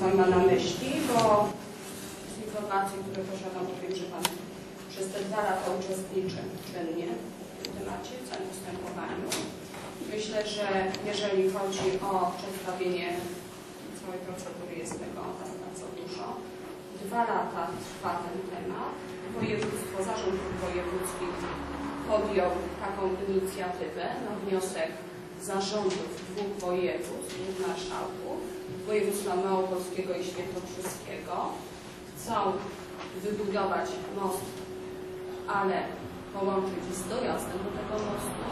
Pan ma na myśli, bo z informacji, które posiadam, powiem, że Pan przez te dwa lata uczestniczy czynnie w tym temacie, w całym postępowaniu. Myślę, że jeżeli chodzi o przedstawienie całej procedury, jest tego bardzo dużo. Dwa lata trwa ten temat. Województwo, Zarząd Dróg Wojewódzkich podjął taką inicjatywę na wniosek zarządów dwóch województw, dwóch marszałków, województwa małopolskiego i świętokrzyskiego. Chcą wybudować most, ale połączyć z dojazdem do tego mostu.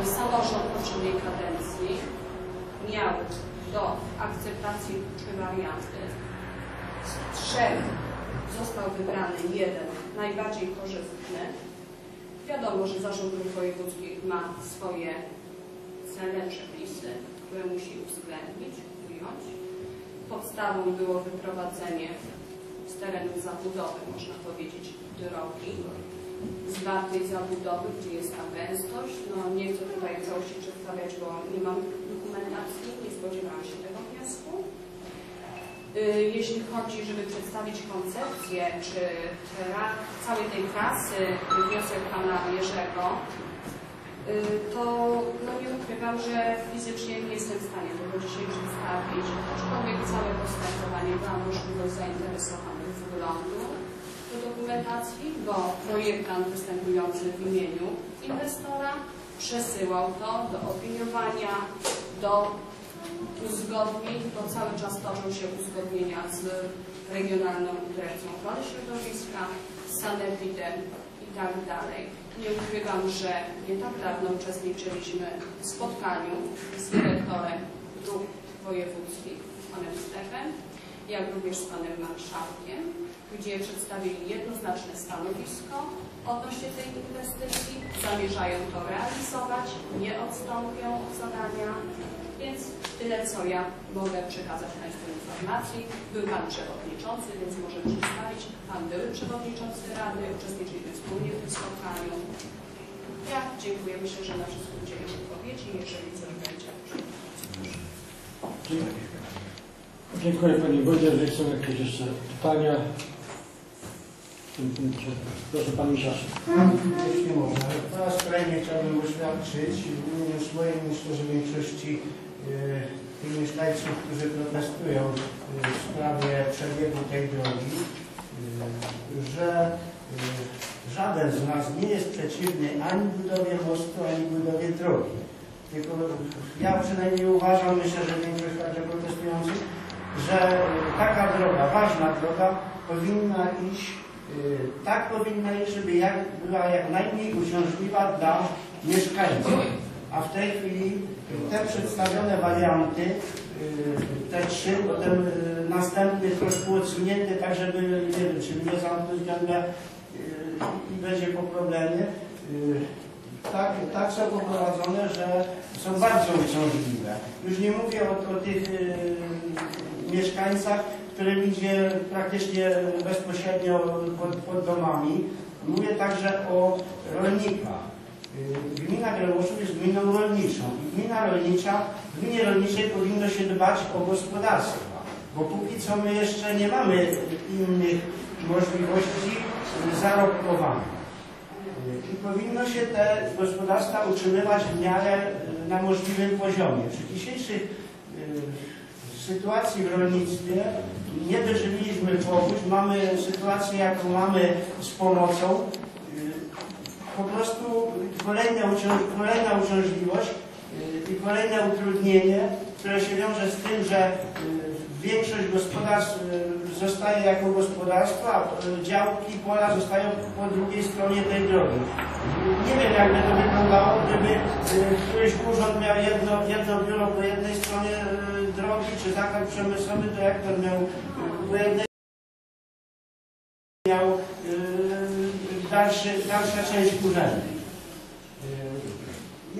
Y, Samorząd poprzedniej kadencji miał do akceptacji trzy warianty. Z trzech został wybrany jeden, najbardziej korzystny. Wiadomo, że Zarząd Dróg Wojewódzkich ma swoje cele, przepisy, które musi uwzględnić, Podstawą było wyprowadzenie z terenu zabudowy, można powiedzieć, drogi, zwartej zabudowy, gdzie jest ta gęstość. No nie chcę tutaj całości przedstawiać, bo nie mam dokumentacji, nie spodziewałam się tego wniosku. Y, Jeśli chodzi, żeby przedstawić koncepcję, czy całej tej trasy, wniosek Pana Jerzego, to no nie ukrywam, że fizycznie nie jestem w stanie tego dzisiaj przedstawić, aczkolwiek całe postępowanie była możliwość zainteresowanych wglądu do dokumentacji, bo projektant występujący w imieniu inwestora przesyłał to do opiniowania, do uzgodnień, bo cały czas toczą się uzgodnienia z Regionalną Dyrekcją Ochrony Środowiska, z Sanepidem i tak dalej. Nie ukrywam, że nie tak dawno uczestniczyliśmy w spotkaniu z dyrektorem dróg wojewódzkich, panem Stefem, jak również z panem marszałkiem, gdzie przedstawili jednoznaczne stanowisko odnośnie tej inwestycji. Zamierzają to realizować, nie odstąpią od zadania, więc tyle, co ja mogę przekazać Państwu informacji. Był Pan Przewodniczący, więc może przedstawić. Pan były Przewodniczący Rady, uczestniczyliśmy wspólnie w tym spotkaniu. Ja dziękuję. Myślę, że na wszystko udzielę odpowiedzi, jeżeli coś będzie. Dziękuję Pani Wodzie. Jeżeli są jakieś jeszcze pytania w tym punkcie. Proszę Pan Miszaszek. Jeśli można, po raz kolejny chciałbym oświadczyć w imieniu swoim, myślę, że większości tych mieszkańców, którzy protestują e, w sprawie przebiegu tej drogi, e, że e, żaden z nas nie jest przeciwny ani budowie mostu, ani budowie drogi. Tylko ja przynajmniej uważam, myślę, że większość także protestujących, że taka droga, ważna droga powinna iść Y, tak powinna iść, żeby jak, była jak najmniej uciążliwa dla mieszkańców. A w tej chwili te przedstawione warianty, y, te trzy, potem y, następny troszkę odsunięty, tak żeby, nie wiem, czy nie zamknąć gębę i będzie po problemie, tak, tak są poprowadzone, że są bardzo uciążliwe. Już nie mówię o, o tych mieszkańcach, którym idzie praktycznie bezpośrednio pod, pod domami. Mówię także o rolnikach. Gmina Grełuszów jest gminą rolniczą. I gmina rolnicza, w gminie rolniczej powinno się dbać o gospodarstwa, bo póki co my jeszcze nie mamy innych możliwości zarobkowania. I powinno się te gospodarstwa utrzymywać w miarę na możliwym poziomie. Przy dzisiejszych sytuacji w rolnictwie nie dożyliśmy powód, mamy sytuację jaką mamy z pomocą. Kolejna, kolejna uciążliwość i kolejne utrudnienie, które się wiąże z tym, że większość gospodarstw zostaje jako gospodarstwo, a działki, pola zostają po drugiej stronie tej drogi. Nie wiem, jakby to wyglądało, gdyby któryś urząd miał jedno, jedno biuro po jednej stronie drogi, czy zakład przemysłowy, to jak to miał po jednej miał dalszy, dalsza część urzędu.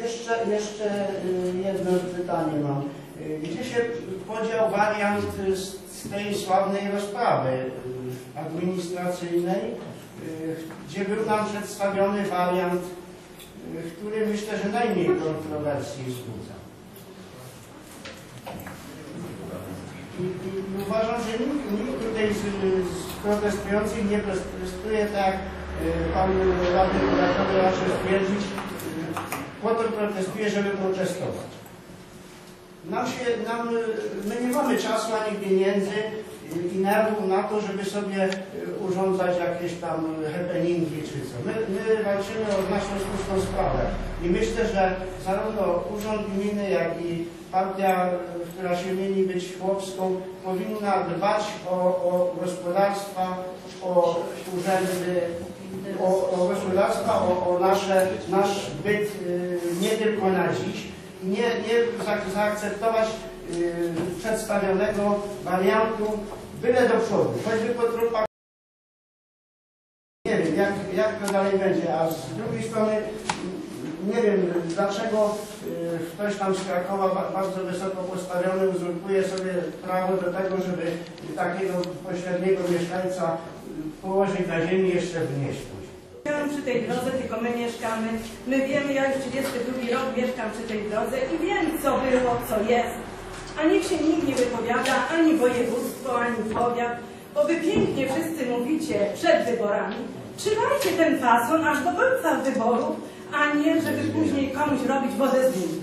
Jeszcze, jeszcze yy, jedno pytanie mam. Yy, Gdzie się podział wariant z, tej sławnej rozprawy yy, administracyjnej, gdzie był nam przedstawiony wariant, który myślę, że najmniej kontrowersji wzbudza. I, uważam, że nikt, nikt tutaj z, z protestujących nie protestuje tak jak y, pan radny powiatowy raczył stwierdzić, y, po protestuje, żeby protestować. Nam się, nam, my nie mamy czasu ani pieniędzy i- nerwów na to, żeby sobie y, urządzać jakieś tam happeningi czy co. My, my walczymy o naszą słuszną sprawę i myślę, że zarówno Urząd Gminy, jak i partia, y, która się mieni być chłopską, powinna dbać o, o gospodarstwa, o urzędy, o, o gospodarstwa, o, o nasze, nasz byt y, nie tylko na dziś i nie, nie za- zaakceptować y, przedstawionego wariantu byle do przodu, choćby po trupach. Nie wiem, jak, jak to dalej będzie, a z drugiej strony nie wiem, dlaczego y, ktoś tam z Krakowa ba- bardzo wysoko postawiony uzurpuje sobie prawo do tego, żeby takiego pośredniego mieszkańca położyć na ziemi jeszcze wnieść później. Mieszkam przy tej drodze, tylko my mieszkamy. My wiemy, ja już 32 rok mieszkam przy tej drodze i wiem, co było, co jest. A niech się nikt nie wypowiada, ani województwo, ani powiat, bo wy pięknie wszyscy mówicie przed wyborami. Trzymajcie ten fason aż do końca wyborów, a nie, żeby później komuś robić wodę z nimi.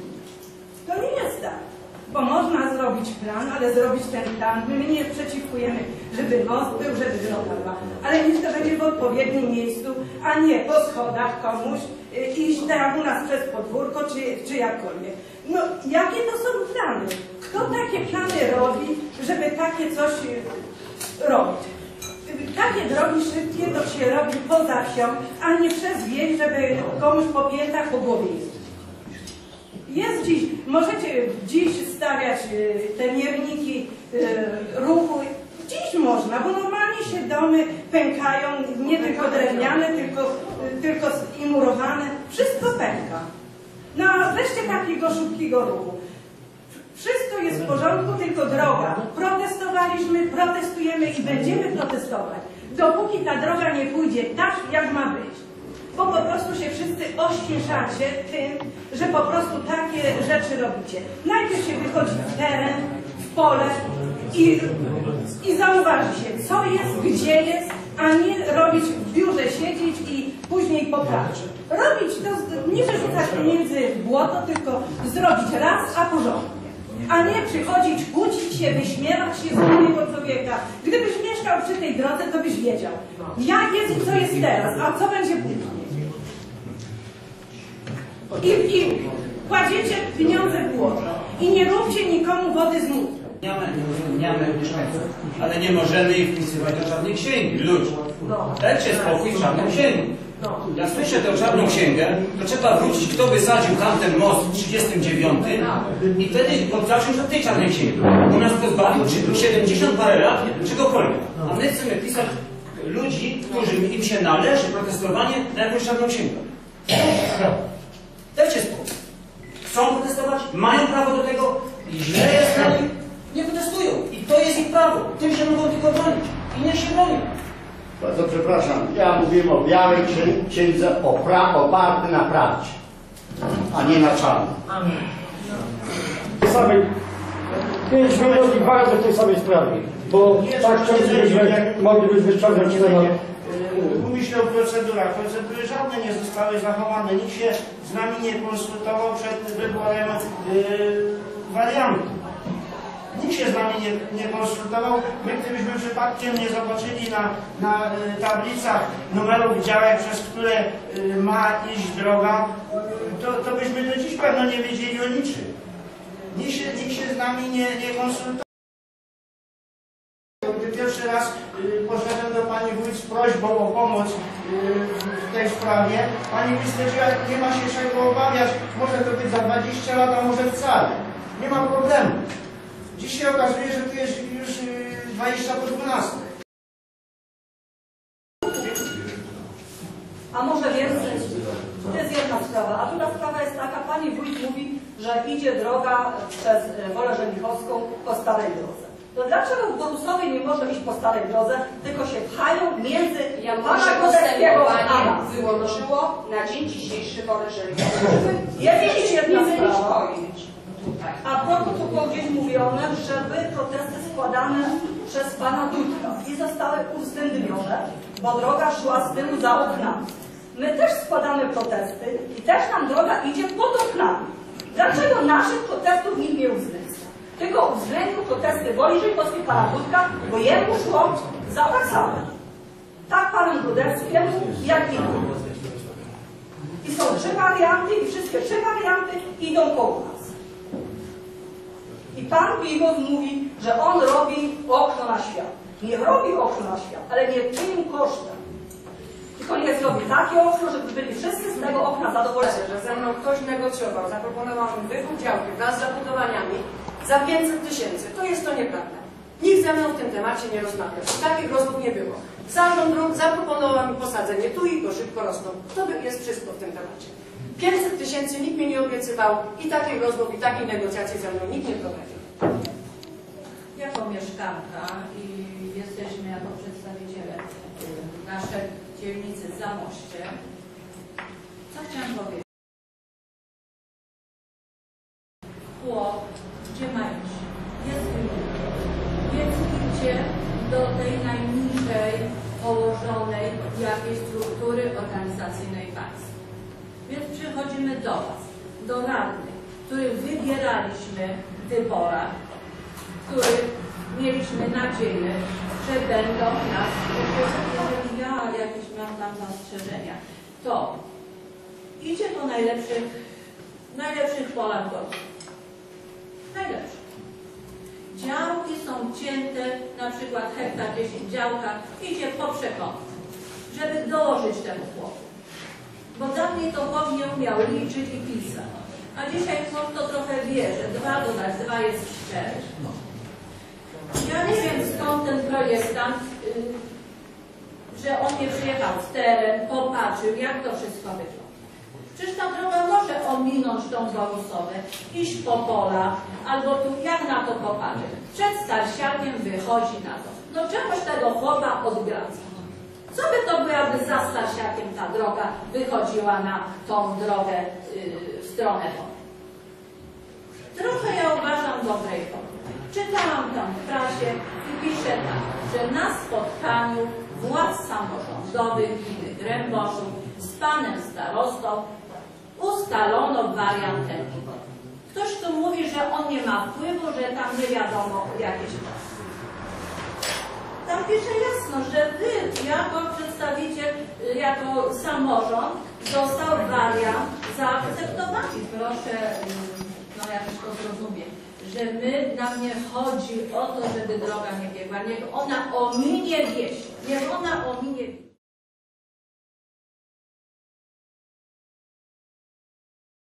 To nie jest tak. Bo można zrobić plan, ale zrobić ten plan, my nie przeciwkujemy, żeby most był, żeby droga była, ale niech to będzie w odpowiednim miejscu, a nie po schodach komuś y, iść jak u nas przez podwórko, czy, czy jakkolwiek. No, jakie to są plany? Kto takie plany robi, żeby takie coś y, robić? Takie drogi szybkie to się robi poza wsią, a nie przez wieś, żeby komuś po piętach po głowie. Jest dziś, możecie dziś stawiać y, te mierniki y, ruchu. Dziś można, bo normalnie się domy pękają, nie tylko drewniane, tylko, y, tylko i murowane. Wszystko pęka. No a weźcie takiego szybkiego ruchu. Wszystko jest w porządku, tylko droga. Protestowaliśmy, protestujemy i będziemy protestować. Dopóki ta droga nie pójdzie tak, jak ma być. Bo po prostu się wszyscy ośmieszacie tym, że po prostu takie rzeczy robicie. Najpierw się wychodzi w teren, w pole i, i zauważy się, co jest, gdzie jest, a nie robić w biurze siedzieć i później poprawić. Robić to, nie wyrzucać pieniędzy w błoto, tylko zrobić raz, a porządnie. A nie przychodzić, kłócić się, wyśmiewać się z drugiego człowieka. Gdybyś mieszkał przy tej drodze, to byś wiedział, jak jest i co jest teraz, a co będzie później. I, I kładziecie pieniądze w błoto. I nie róbcie nikomu wody z mózgu. Zmieniamy, zmieniamy mieszkańców, ale nie możemy ich wpisywać do czarnej księgi. Ludzie, dajcie spokój w czarną księgę. Jak słyszę tę czarną księgę, to trzeba wrócić, kto wysadził tamten most w 39 i wtedy zacząć od tej czarnej księgi. U nas pozbawił czy 70 parę lat, czegokolwiek. A my chcemy pisać ludzi, którym im się należy protestowanie na jakąś czarną księgę. Dajcie spokój. Chcą protestować, mają prawo do tego i źle jest na nich, nie protestują. I to jest ich prawo. Tym się mogą tylko bronić. I niech się bronią. Bardzo przepraszam, ja mówiłem o białej księ- księdze opra- oparty na prawdzie, a nie na czarnym. Samej, pięć minut i dwa razy w tej samej sprawie. Bo tak chcielibyśmy, moglibyśmy ściągnąć temat. Się o procedurach. Procedury żadne nie zostały zachowane. Nikt się z nami nie konsultował przed wyborem yy, wariantu. Nikt się z nami nie, nie konsultował. My gdybyśmy przypadkiem nie zobaczyli na, na y, tablicach numerów działek, przez które y, ma iść droga, to, to byśmy do dziś pewno nie wiedzieli o niczym. Nikt się, nikt się z nami nie, nie konsultował. Gdy pierwszy raz y, poszedłem do pani wójt z prośbą o pomoc y, w tej sprawie, pani mi stwierdziła, nie ma się czego obawiać, może to być za 20 lat, a może wcale. Nie ma problemu. Dziś się okazuje, że tu jest już y, 20 po 12. A może więcej? To jest jedna sprawa. A druga sprawa jest taka, pani wójt mówi, że idzie droga przez Wolę Żemichowską po starej drodze. To dlaczego w Borusowie nie może iść po starej drodze, tylko się pchają między Ja pana nasze Kodeckiego a nas? wyłączyło na dzień dzisiejszy wolę Żelazową. Jest jedna Nie sprawa. A propos tu było gdzieś mówione, żeby protesty składane przez pana Dudka i zostały uwzględnione, bo droga szła z tyłu za oknami. My też składamy protesty i też nam droga idzie pod oknami. Dlaczego naszych protestów nikt nie uwzględnia? Tylko uwzględnił protesty Woli Rzeczpospolitej pana Dudka, bo jemu szło za samo. Tak panu Grudeckiemu, jak i. I są trzy warianty i wszystkie trzy warianty idą koło nas. I pan Bigos mówi, że on robi okno na świat. Nie robi okno na świat, ale nie czynił kosztem. Tylko nie zrobi takie okno, żeby byli wszyscy z tego okna zadowoleni. że ze mną ktoś negocjował, zaproponował mi wykup działki wraz z zabudowaniami za 500 tysięcy. To jest to nieprawda. Nikt ze mną w tym temacie nie rozmawiał. Takich rozmów nie było. Zarząd dróg zaproponował mi posadzenie tu i go szybko rosną. To jest wszystko w tym temacie. 500 tysięcy nikt mi nie obiecywał i takich rozmów i takiej negocjacji ze mną nikt nie prowadził. Jako mieszkanka i jesteśmy jako przedstawiciele naszej dzielnicy Zamoście, co chciałam powiedzieć? Chłop, gdzie się? Jest. Więc idźcie do tej najniżej położonej jakiejś struktury organizacyjnej państwa. Więc przychodzimy do Was, do radnych, których wybieraliśmy w wyborach, których mieliśmy nadzieję, że będą nas jeżeli ja jakieś mam tam zastrzeżenia, to idzie po najlepszych, najlepszych polach golfów. Najlepszych. Działki są cięte, na przykład hektar 10 działka, idzie po przekątnie, żeby dołożyć temu chłopu. Bo dawniej to chłop nie umiał liczyć i pisać. A dzisiaj chłop to trochę wie, że dwa dodać dwa jest cztery. Ja nie wiem skąd ten projektant, y, że on nie przyjechał w teren, popatrzył, jak to wszystko wygląda. Przecież ta droga może ominąć tą Borusowę, iść po pola, albo tu, jak na to popatrzeć. Przed Starsiakiem wychodzi na to. No czegoś tego chłopa odgradza. Co by to było, jakby za Starsiakiem ta droga wychodziła na tą drogę y, w stronę pola? Trochę ja uważam dobrej woli. Czytałam tam w prasie i pisze tak, że na spotkaniu władz samorządowych gminy Gręboszów z panem starostą ustalono wariant ten. Ktoś tu mówi, że on nie ma wpływu, że tam nie wiadomo jakieś kwestie. Tam pisze jasno, że wy jako przedstawiciel, y, jako samorząd został wariant zaakceptowany. Proszę y, no jakoś to zrozumieć, że my, nam nie chodzi o to, żeby droga nie biegła, niech ona ominie wieś, niech ona ominie wieś.